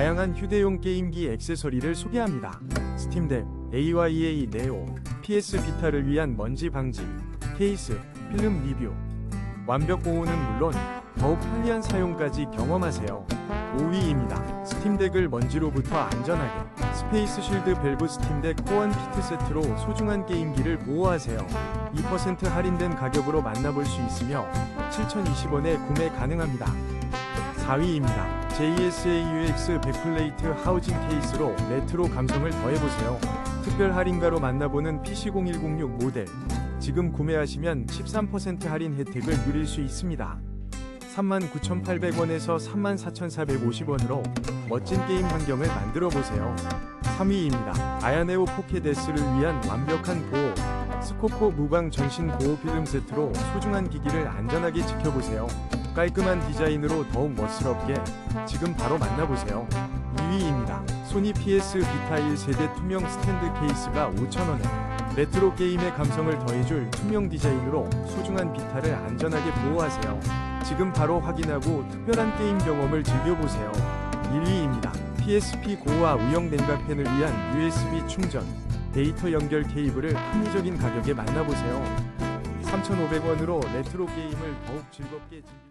다양한 휴대용 게임기 액세서리를 소개합니다. 스팀덱, AYA 네오, PS 비타를 위한 먼지 방지, 케이스, 필름 리뷰. 완벽 보호는 물론 더욱 편리한 사용까지 경험하세요. 5위입니다. 스팀덱을 먼지로부터 안전하게 스페이스 쉴드 밸브 스팀덱 호원 키트 세트로 소중한 게임기를 보호하세요. 2% 할인된 가격으로 만나볼 수 있으며 7,020원에 구매 가능합니다. 4위입니다. JSAUX 백플레이트 하우징 케이스로 레트로 감성을 더해보세요. 특별 할인가로 만나보는 PC0106 모델. 지금 구매하시면 13% 할인 혜택을 누릴 수 있습니다. 39,800원에서 34,450원으로 멋진 게임 환경을 만들어 보세요. 3위입니다. 아야네오 포켓S를 위한 완벽한 보호. 스코포 무광 전신 보호 필름 세트로 소중한 기기를 안전하게 지켜보세요. 깔끔한 디자인으로 더욱 멋스럽게 지금 바로 만나보세요. 2위입니다. 소니 PS 비타 1세대 투명 스탠드 케이스가 5,000원에 레트로 게임의 감성을 더해줄 투명 디자인으로 소중한 비타를 안전하게 보호하세요. 지금 바로 확인하고 특별한 게임 경험을 즐겨보세요. 1위입니다. PSP 고와 우영 냉각 팬을 위한 USB 충전 데이터 연결 케이블을 합리적인 가격에 만나보세요. 3,500원으로 레트로 게임을 더욱 즐겁게 즐길